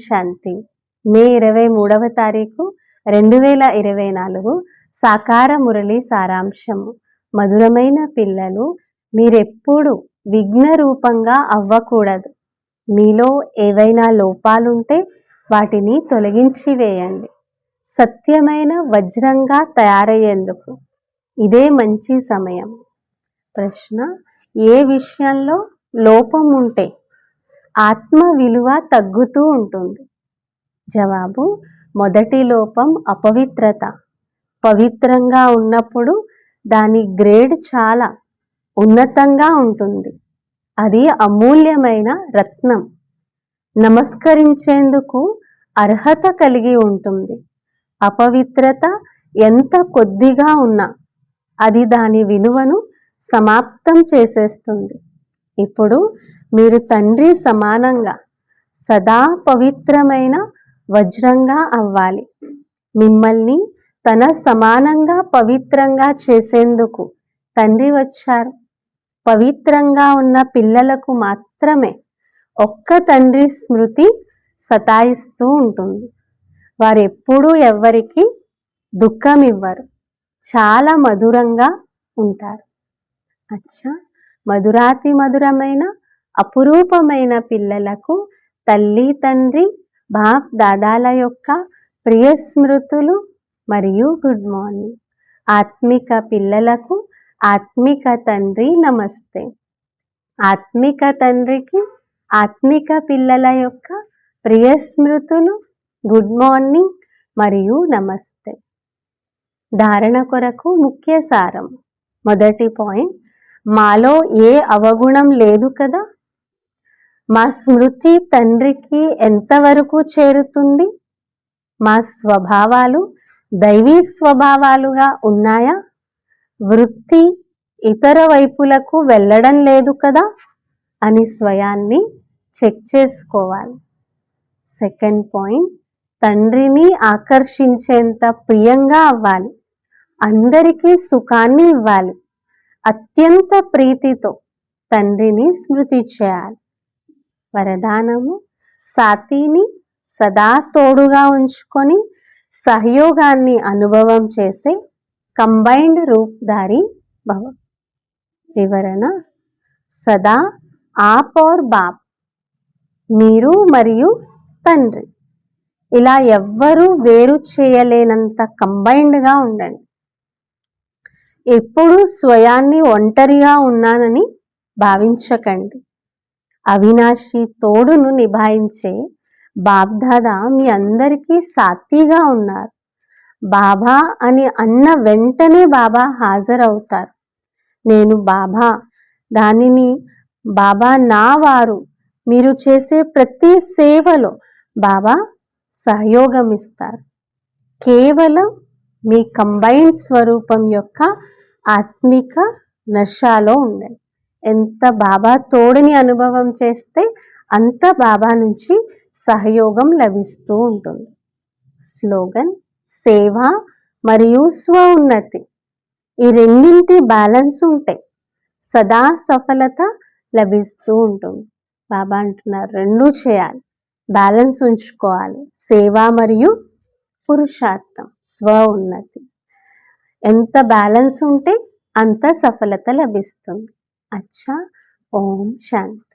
శాంతి. మే ఇరవై మూడవ తారీఖు రెండు వేల ఇరవై నాలుగు సాకార మురళి సారాంశము. మధురమైన పిల్లలు మీరెప్పుడు విఘ్న రూపంగా అవ్వకూడదు. మీలో ఏవైనా లోపాలుంటే వాటిని తొలగించి వేయండి. సత్యమైన వజ్రంగా తయారయ్యేందుకు ఇదే మంచి సమయం. ప్రశ్న ఏ విషయంలో లోపం ఉంటే ఆత్మ విలువ తగ్గుతూ ఉంటుంది. జవాబు మొదటి లోపం అపవిత్రత. పవిత్రంగా ఉన్నప్పుడు దాని గ్రేడ్ చాలా ఉన్నతంగా ఉంటుంది. అది అమూల్యమైన రత్నం. నమస్కరించేందుకు అర్హత కలిగి ఉంటుంది. అపవిత్రత ఎంత కొద్దిగా ఉన్నా అది దాని విలువను సమాప్తం చేసేస్తుంది. ఇప్పుడు మీరు తండ్రి సమానంగా సదా పవిత్రమైన వజ్రంగా అవ్వాలి. మిమ్మల్ని తన సమానంగా పవిత్రంగా చేసేందుకు తండ్రి వచ్చారు. పవిత్రంగా ఉన్న పిల్లలకు మాత్రమే ఒక్క తండ్రి స్మృతి సతాయిస్తూ ఉంటుంది. వారు ఎప్పుడూ ఎవ్వరికి దుఃఖం ఇవ్వరు చాలా మధురంగా ఉంటారు. అచ్చా! మధురాతి మధురమైన అపురూపమైన పిల్లలకు తల్లి తండ్రి బాప్ దాదాల యొక్క ప్రియ స్మృతులు మరియు గుడ్ మార్నింగ్. ఆత్మిక పిల్లలకు ఆత్మిక తండ్రి నమస్తే. ఆత్మిక తండ్రికి ఆత్మిక పిల్లల యొక్క ప్రియ స్మృతులు గుడ్ మార్నింగ్ మరియు నమస్తే. ధారణ కొరకు ముఖ్య సారం. మొదటి పాయింట్ మాలో ఏ అవగుణం లేదు కదా? మా స్మృతి తండ్రికి ఎంతవరకు చేరుతుంది? మా స్వభావాలు దైవీ స్వభావాలుగా ఉన్నాయా? వృత్తి ఇతర వైపులకు వెళ్ళడం లేదు కదా? అని స్వయాన్ని చెక్ చేసుకోవాలి. సెకండ్ పాయింట్ తండ్రిని ఆకర్షించేంత ప్రియంగా అవ్వాలి. అందరికీ సుఖాన్ని ఇవ్వాలి. అత్యంత ప్రీతితో తండ్రిని స్మృతి చేయాలి. వరదానము సాతిని సదా తోడుగా ఉంచుకొని సహయోగాన్ని అనుభవం చేసే కంబైన్డ్ రూప్ధారి భవ. వివరణ. సదా ఆప్ ఆర్ బాప్. మీరు మరియు తండ్రి. ఇలా ఎవ్వరూ వేరు చేయలేనంత కంబైన్డ్గా ఉండండి. ఎప్పుడూ స్వయాన్ని ఒంటరిగా ఉన్నానని భావించకండి. అవినాశి తోడును నిభాయించే బాబ్దాదా మీ అందరికీ సాతిగా ఉన్నారు. బాబా అని అన్న వెంటనే బాబా హాజరవుతారు. నేను బాబా దానిని బాబా నా వారు మీరు చేసే ప్రతి సేవలో బాబా సహయోగం ఇస్తారు కేవలం మీ కంబైన్డ్ స్వరూపం యొక్క ఆత్మిక నషాలో ఉండండి. ఎంత బాబా తోడుని అనుభవం చేస్తే అంత బాబా నుంచి సహయోగం లభిస్తూ ఉంటుంది. స్లోగన్ సేవ మరియు స్వ ఉన్నతి ఈ రెండింటి బ్యాలెన్స్ ఉంటే సదా సఫలత లభిస్తూ ఉంటుంది. బాబా అంటున్నారు రెండూ చేయాలి. బ్యాలెన్స్ ఉంచుకోవాలి. సేవ మరియు పురుషార్థం స్వ ఉన్నతి ఎంత బ్యాలెన్స్ ఉంటే అంత సఫలత లభిస్తుంది. అచ్చా ఓం శాంతి